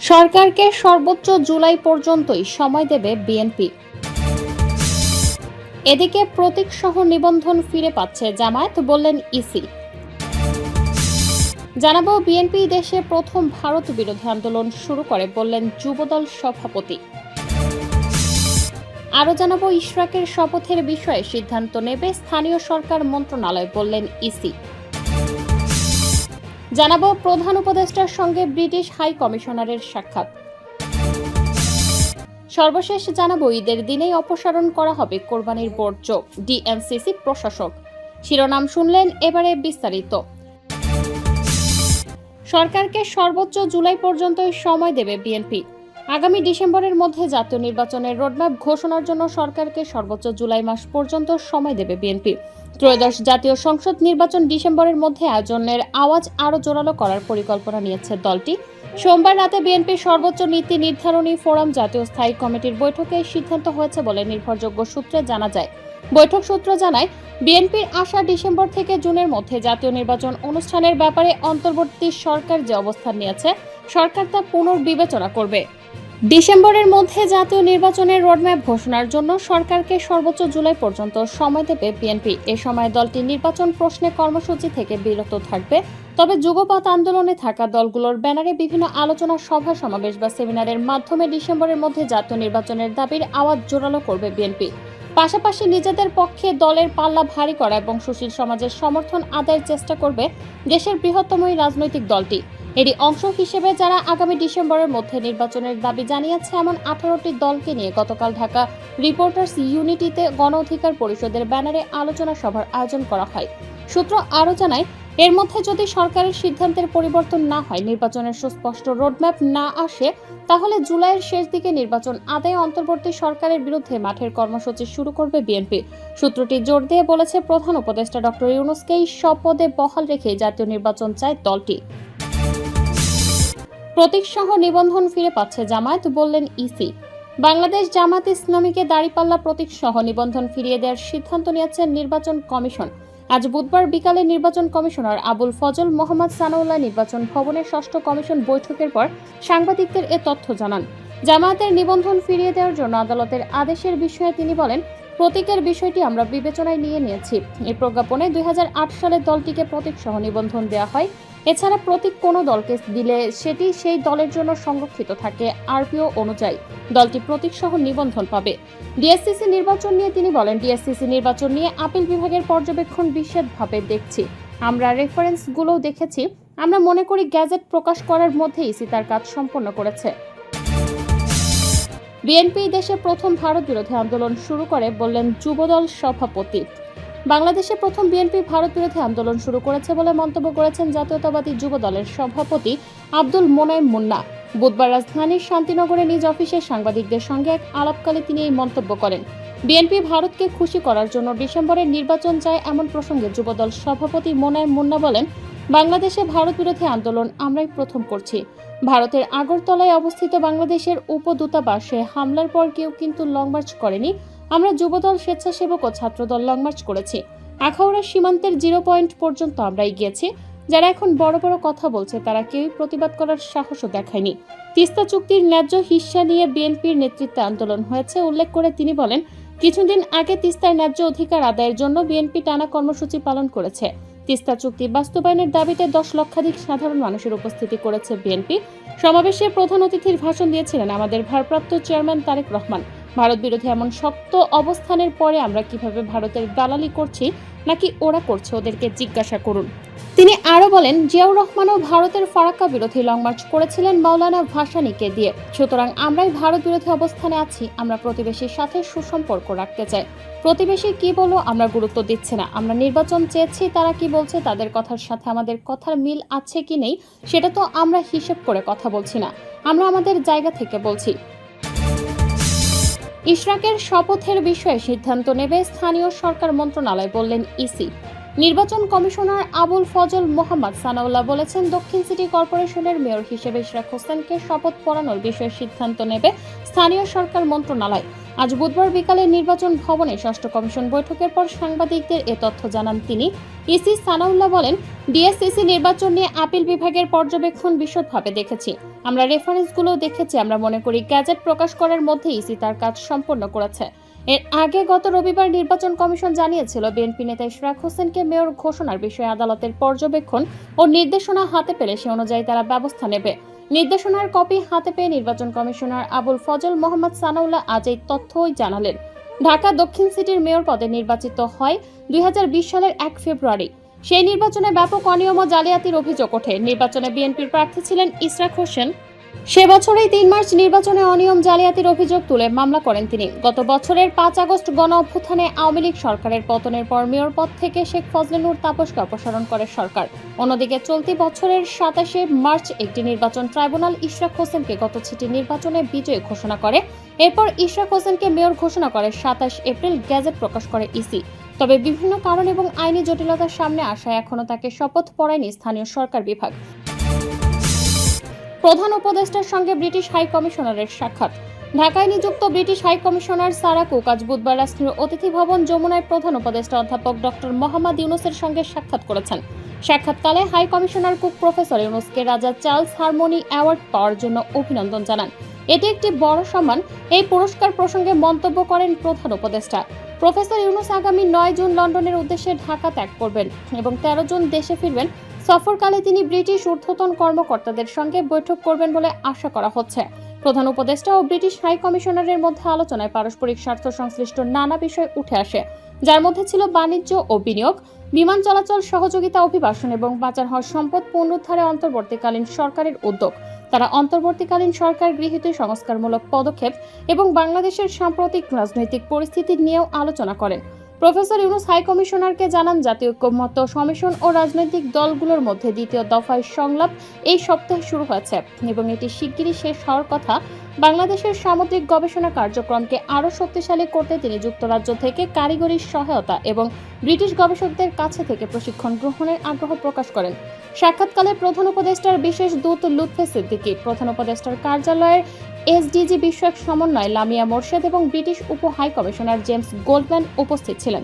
সরকারকে সর্বোচ্চ জুলাই পর্যন্তই সময় দেবে বিএনপি। এদিকে প্রতীক সহ নিবন্ধন ফিরে পাচ্ছে জামায়াত, বললেন ইসি। জানাব বিএনপি দেশে প্রথম ভারত বিরোধী আন্দোলন শুরু করে, বললেন যুবদল সভাপতি। আরও জানাব ইশরাকের শপথের বিষয়ে সিদ্ধান্ত নেবে স্থানীয় সরকার মন্ত্রণালয়, বললেন ইসি। জানাব প্রধান উপদেষ্টার সঙ্গে ব্রিটিশ হাই কমিশনারের সাক্ষাৎ। সর্বশেষ জানাব, ঈদের দিনেই অপসারণ করা হবে কোরবানির বর্জ্য, ডিএমসিসি প্রশাসক। শিরোনাম শুনলেন এবারে বিস্তারিত। সরকারকে সর্বোচ্চ জুলাই পর্যন্ত সময় দেবে বিএনপি। আগামী ডিসেম্বরের মধ্যে জাতীয় নির্বাচনের রোডম্যাপ ঘোষণার জন্য সরকারকে সর্বোচ্চ জুলাই মাস পর্যন্ত সময় দেবে বিএনপি। ত্রয়োদশ জাতীয় সংসদ নির্বাচন ডিসেম্বরের মধ্যে আয়োজনের আওয়াজ আরও জোরালো করার পরিকল্পনা নিয়েছে দলটি। সোমবার রাতে বিএনপির সর্বোচ্চ নীতি নির্ধারণী ফোরাম জাতীয় স্থায়ী কমিটির বৈঠকে সিদ্ধান্ত হয়েছে বলে নির্ভরযোগ্য সূত্রে জানা যায়। বৈঠক সূত্র জানায়, বিএনপির আশা ডিসেম্বর থেকে জুনের মধ্যে জাতীয় নির্বাচন অনুষ্ঠানের ব্যাপারে অন্তর্বর্তী সরকার যে অবস্থান নিয়েছে, সরকার তা পুনর্বিবেচনা করবে। ডিসেম্বরের মধ্যে জাতীয় নির্বাচনের রোডম্যাপ ঘোষণার জন্য সরকারকে সর্বোচ্চ জুলাই পর্যন্ত সময় দেবে বিএনপি। এ সময় দলটি নির্বাচন প্রশ্নে কর্মসূচি থেকে বিরত থাকবে। তবে যুগপথ আন্দোলনে থাকা দলগুলোর ব্যানারে বিভিন্ন আলোচনা সভা সমাবেশ বা সেমিনারের মাধ্যমে ডিসেম্বরের মধ্যে জাতীয় নির্বাচনের দাবির আওয়াজ জোরালো করবে বিএনপি। পাশাপাশি নিজেদের পক্ষে দলের পাল্লা ভারী করা এবং সুশীল সমাজের সমর্থন আদায়ের চেষ্টা করবে দেশের বৃহত্তম এই রাজনৈতিক দলটি। এরই অংশ হিসেবে যারা আগামী ডিসেম্বরের মধ্যে নির্বাচনের দাবি জানিয়েছে, এমন আঠারোটি দলকে নিয়ে গতকাল ঢাকা রিপোর্টার্স ইউনিটিতে গণ অধিকার পরিষদের ব্যানারে আলোচনা সভার আয়োজন করা হয়। সূত্র আরও জানায়, এর মধ্যে যদি সরকারের সিদ্ধান্তের পরিবর্তন না হয়, নির্বাচনের সুস্পষ্ট রোডম্যাপ না আসে, তাহলে জুলাইয়ের শেষ দিকে নির্বাচন আদায় অন্তর্বর্তী সরকারের বিরুদ্ধে মাঠের কর্মসূচি শুরু করবে বিএনপি। সূত্রটি জোর দিয়ে বলেছে, প্রধান উপদেষ্টা ডক্টর ইউনুসকেই স্বপদে বহাল রেখে জাতীয় নির্বাচন চায় দলটি। প্রতীক সহ নিবন্ধন ফিরে পাচ্ছে জামায়াত, বললেন ইসি। বাংলাদেশ জামাত ইসলামীকে দাঁড়িপাল্লা প্রতীক সহ নিবন্ধন ফিরিয়ে দেওয়ার সিদ্ধান্ত নিয়েছে নির্বাচন কমিশন। আজ বুধবার বিকালে নির্বাচন কমিশনার আবুল ফজল মোহাম্মদ সানাউল্লাহ নির্বাচন ভবনের ষষ্ঠ কমিশন বৈঠকের পর সাংবাদিকদের এ তথ্য জানান। জামায়াতের নিবন্ধন ফিরিয়ে দেওয়ার জন্য আদালতের আদেশের বিষয়ে তিনি বলেন প্রতীকের বিষয়টি আমরা বিবেচনায় নিয়ে নিয়েছি। এই প্রজ্ঞাপনে দুই সালে দলটিকে প্রতীক সহ নিবন্ধন দেওয়া হয়। এছাড়া প্রতীক কোনো দলকে দিলে সেটি সেই দলের জন্য সংরক্ষিত থাকে আরপিও অনুযায়ী। দলটি প্রতীক সহ নিবন্ধন পাবে। ডিএসসিসি নির্বাচন নিয়ে তিনি বলেন, ডিএসসিসি নির্বাচন নিয়ে আপিল বিভাগের পর্যবেক্ষণ বিশেষভাবে দেখছি। আমরা রেফারেন্সগুলোও দেখেছি। আমরা মনে করি গ্যাজেট প্রকাশ করার মধ্যে ইসি তার কাজ সম্পন্ন করেছে। বিএনপি দেশে প্রথম ভারত বিরোধী আন্দোলন শুরু করে, বললেন যুবদল সভাপতি। বাংলাদেশে প্রথম বিএনপি ভারত বিরোধী আন্দোলন শুরু করেছে বলে মন্তব্য করেছেন জাতীয়তাবাদী যুব দলের সভাপতি আব্দুল মোনায়েম মুন্না। বুধবার রাজধানীর শান্তিনগরে নিজ অফিসে সাংবাদিকদের সঙ্গে এক আলাপকালে তিনি এই মন্তব্য করেন। বিএনপি ভারতকে খুশি করার জন্য ডিসেম্বরের নির্বাচন চায় এমন প্রসঙ্গে যুবদল সভাপতি মোনায়েম মুন্না বলেন বাংলাদেশে ভারত বিরোধী আন্দোলন আমরাই প্রথম করছি। ভারতের আগরতলায় অবস্থিত বাংলাদেশের উপদূতাবাসে হামলার পর কেউ কিন্তু লং মার্চ করেনি। আমরা যুবদল, স্বেচ্ছাসেবক ও ছাত্রদল লং মার্চ করেছি। আখাউড়া সীমান্তের জিরো পয়েন্ট পর্যন্ত আমরা এগিয়েছি যারা এখন বড় বড় কথা বলছে, তারা কেউই প্রতিবাদ করার সাহসও দেখায়নি। তিস্তা চুক্তির ন্যায্য হিস্সা নিয়ে বিএনপির নেতৃত্বে আন্দোলন হয়েছে, উল্লেখ করে তিনি বলেন, কিছুদিন আগে তিস্তার ন্যায্য অধিকার আদায়ের জন্য বিএনপি টানা কর্মসূচি পালন করেছে। তিস্তা চুক্তি বাস্তবায়নের দাবিতে দশ লক্ষাধিক সাধারণ মানুষের উপস্থিতি করেছে বিএনপি। সমাবেশে প্রধান অতিথির ভাষণ দিয়েছিলেন আমাদের ভারপ্রাপ্ত চেয়ারম্যান তারেক রহমান। ভারত বিরোধী এমন শক্ত অবস্থানের পরে আমরা কীভাবে ভারতের দালালি করছি, নাকি ওরা করছে ওদেরকে জিজ্ঞাসা করুন। তিনি আরও বলেন, জিয়াউর রহমানও ভারতের ফারাক্কা বিরোধী লং মার্চ করেছিলেন মাওলানা ভাসানীকে দিয়ে। সুতরাং আমরাই ভারত বিরোধী অবস্থানে আছি, আমরা প্রতিবেশীর সাথে সুসম্পর্ক রাখতে চাই। প্রতিবেশী কি বলো, আমরা গুরুত্ব দিচ্ছি না। আমরা নির্বাচন চেয়েছি, তারা কি বলছে, তাদের কথার সাথে আমাদের কথার মিল আছে কি নেই, সেটা তো আমরা হিসেব করে কথা বলছি না। আমরা আমাদের জায়গা থেকে বলছি। ইশরাকের শপথের বিষয়ে সিদ্ধান্ত নেবে স্থানীয় সরকার মন্ত্রণালয়, বললেন ইসি। নির্বাচন কমিশনার আবুল ফজল মোহাম্মদ সানাউল্লাহ বলেছেন, দক্ষিণ সিটি কর্পোরেশনের মেয়র হিসেবে ইশরাক হোসেনকে শপথ পড়ানোর বিষয়ে সিদ্ধান্ত নেবে স্থানীয় সরকার মন্ত্রণালয়। আজ বুধবার বিকালে নির্বাচন ভবনে ষষ্ঠ কমিশন বৈঠকের পর সাংবাদিকদের এ তথ্য জানান তিনি। ইসি সানাউল্লাহ বলেন ডিএসসিসি নির্বাচন নিয়ে আপিল বিভাগের পর্যবেক্ষণ বিশদভাবে দেখেছি। আমরা রেফারেন্সগুলো দেখেছি, আমরা মনে করি গ্যাজেট প্রকাশ করার মধ্যে ইসি তার কাজ সম্পন্ন করেছে। এর আগে গত রবিবার নির্বাচন কমিশন জানিয়েছিল, বিএনপি নেতা ইশরাক হোসেনকে মেয়র ঘোষণার বিষয়ে আদালতের পর্যবেক্ষণ ও নির্দেশনা হাতে পেলে সে অনুযায়ী তারা ব্যবস্থা নেবে। নির্দেশনার কপি হাতে পেয়ে নির্বাচন কমিশনার আবুল ফজল মোহাম্মদ সানাউল্লাহ আজ এই তথ্যই জানালেন। ঢাকা দক্ষিণ সিটির মেয়র পদে নির্বাচিত হয় দুই হাজার বিশ সালের এক ফেব্রুয়ারি। সেই নির্বাচনে ব্যাপক অনিয়ম ও জালিয়াতির অভিযোগ ওঠে। নির্বাচনে বিএনপির প্রার্থী ছিলেন ইশরাক হোসেন। সে বছরেই তিন মার্চ নির্বাচনে অনিয়ম জালিয়াতির অভিযোগ তুলে মামলা করেন তিনি। গত বছরের পাঁচ আগস্ট গণ অভ্যুত্থানে আওয়ামী লীগ সরকারের পতনের পর মেয়র পদ থেকে শেখ ফজলেনুর তাপসকে অপসারণ করে সরকার। অন্যদিকে চলতি বছরের সাতাশে মার্চ একটি নির্বাচন ট্রাইব্যুনাল ইশরাক হোসেনকে গত সিটি নির্বাচনে বিজয়ী ঘোষণা করে। এরপর ইশরাক হোসেনকে মেয়র ঘোষণা করে সাতাশ এপ্রিল গ্যাজেট প্রকাশ করে ইসি। তবে বিভিন্ন কারণ এবং আইনি জটিলতার সামনে আসায় এখনও তাকে শপথ পড়ায়নি স্থানীয় সরকার বিভাগ। প্রধান উপদেষ্টার সঙ্গে ব্রিটিশ হাই কমিশনারের সাক্ষাৎ। ঢাকায় নিযুক্ত British high commissioner Sarah Cook আজ বুধবার রাষ্ট্রীয় অতিথি ভবন যমুনায় প্রধান উপদেষ্টা অধ্যাপক ডক্টর মোহাম্মদ ইউনুসের সঙ্গে সাক্ষাৎ করেছেন। সাক্ষাৎকালে হাই কমিশনার কুক প্রফেসর ইউনুসকে রাজা চার্লস হারমোনি অ্যাওয়ার্ড পাওয়ার জন্য অভিনন্দন জানান। এটি একটি বড় সম্মান। এই পুরস্কার প্রসঙ্গে মন্তব্য করেন প্রধান উপদেষ্টা। প্রফেসর ইউনুস আগামী নয় জুন লন্ডনের উদ্দেশ্যে ঢাকা ত্যাগ করবেন এবং তেরো জুন দেশে ফিরবেন সফরকালে তিনি ব্রিটিশ ঊর্ধ্বতন কর্মকর্তাদের সঙ্গে বৈঠক করবেন বলে আশা করা হচ্ছে। প্রধান উপদেষ্টা ও ব্রিটিশ হাই কমিশনারের মধ্যে আলোচনায় পারস্পরিক স্বার্থ সংশ্লিষ্ট নানা বিষয় উঠে আসে। যার মধ্যে ছিল বাণিজ্য ও বিনিয়োগ, বিমান চলাচল, সহযোগিতা, অভিবাসন এবং বাজার হওয়ার সম্পদ পুনরুদ্ধারে অন্তর্বর্তীকালীন সরকারের উদ্যোগ। তারা অন্তর্বর্তীকালীন সরকার গৃহীত সংস্কারমূলক পদক্ষেপ এবং বাংলাদেশের সাম্প্রতিক রাজনৈতিক পরিস্থিতি নিয়েও আলোচনা করেন। প্রফেসর ইউনুস হাই কমিশনারকে জানান, জাতীয় ঐক্যমত্য কমিশন ও রাজনৈতিক দলগুলোর মধ্যে দ্বিতীয় দফায় সংলাপ এই সপ্তাহে শুরু হয়েছে এবং এটি শিগগিরই শেষ হওয়ার কথা। বাংলাদেশের সামুদ্রিক গবেষণা কার্যক্রমকে আরও শক্তিশালী করতে তিনি যুক্তরাজ্য থেকে কারিগরি সহায়তা এবং ব্রিটিশ গবেষকদের কাছে থেকে প্রশিক্ষণ গ্রহণের আগ্রহ প্রকাশ করেন। সাক্ষাৎকালে প্রধান উপদেষ্টার বিশেষ দূত লুৎফে সিদ্দিকী, প্রধান উপদেষ্টার কার্যালয়ের এসডিজি বিষয়ক সমন্বয় লামিয়া মোর্শেদ এবং ব্রিটিশ উপ হাই কমিশনার জেমস গোল্ডম্যান উপস্থিত ছিলেন।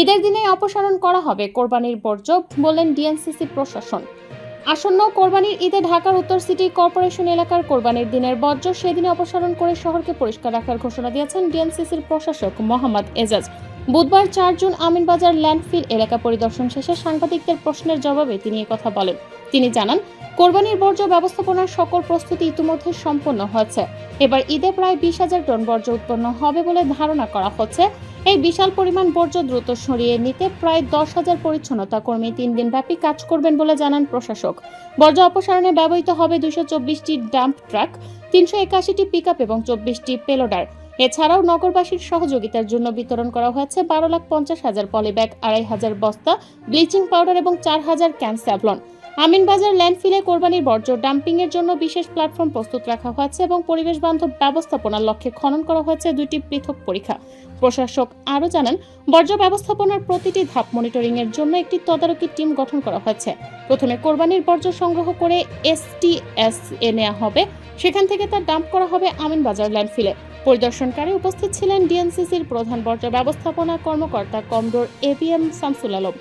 ঈদের দিনে অপসারণ করা হবে কোরবানির বর্জ্য, বললেন ডিএনসিসি প্রশাসন। আসন্ন কোরবানির ঈদে ঢাকার উত্তর সিটি কর্পোরেশন এলাকার কোরবানির দিনের বর্জ্য সেদিনে অপসারণ করে শহরকে পরিষ্কার রাখার ঘোষণা দিয়েছেন ডিএনসিসির প্রশাসক মোহাম্মদ এজাজ। বুধবার চার জুন আমিনবাজার ল্যান্ডফিল এলাকা পরিদর্শন শেষে সাংবাদিকদের প্রশ্নের জবাবে তিনি কথা বলেন। তিনি জানান, কোরবানির বর্জ্য ব্যবস্থাপনার সকল প্রস্তুতি ইতিমধ্যে সম্পন্ন হয়েছে। এবার ঈদে প্রায় বিশ হাজার টন বর্জ্য উৎপন্ন হবে বলে ধারণা করা হচ্ছে। এই বিশাল পরিমাণ বর্জ্য দ্রুত সরিয়ে নিতে প্রায় দশ হাজার পরিচ্ছন্নতা কর্মী তিন দিনব্যাপী কাজ করবেন বলে জানান প্রশাসক। বর্জ্য অপসারণে ব্যবহৃত হবে দুশো চব্বিশটি ডাম্প ট্রাক, তিনশো একাশিটি পিক এবং চব্বিশটি পেলোডার। এছাড়াও নগরবাসীর সহযোগিতার জন্য বিতরণ করা হয়েছে বারো লাখ পঞ্চাশ হাজার পলিব্যাগ, আড়াই হাজার বস্তা, ব্লিচিং পাউডার এবং চার হাজার ক্যান স্যাভলন। আমিনবাজার ল্যান্ডফিলে কোরবানির বর্জ্য ডাম্পিং এর জন্য বিশেষ প্ল্যাটফর্ম প্রস্তুত রাখা হয়েছে এবং পরিবেশ বান্ধব ব্যবস্থাপনার লক্ষ্যে খনন করা হয়েছে দুইটি পৃথক পরীক্ষা। প্রশাসক আরও জানান, বর্জ্য ব্যবস্থাপনার প্রতিটি ধাপ মনিটরিং এর জন্য একটি তদারকি টিম গঠন করা হয়েছে। প্রথমে কোরবানির বর্জ্য সংগ্রহ করে এসটিএস এ নেওয়া হবে। সেখান থেকে তা ডাম্প করা হবে আমিনবাজার ল্যান্ডফিলে। পরিদর্শনকারী উপস্থিত ছিলেন ডিএনসিসির প্রধান বর্জ্য ব্যবস্থাপনা কর্মকর্তা কমডোর এপিএম শামসুল আলম।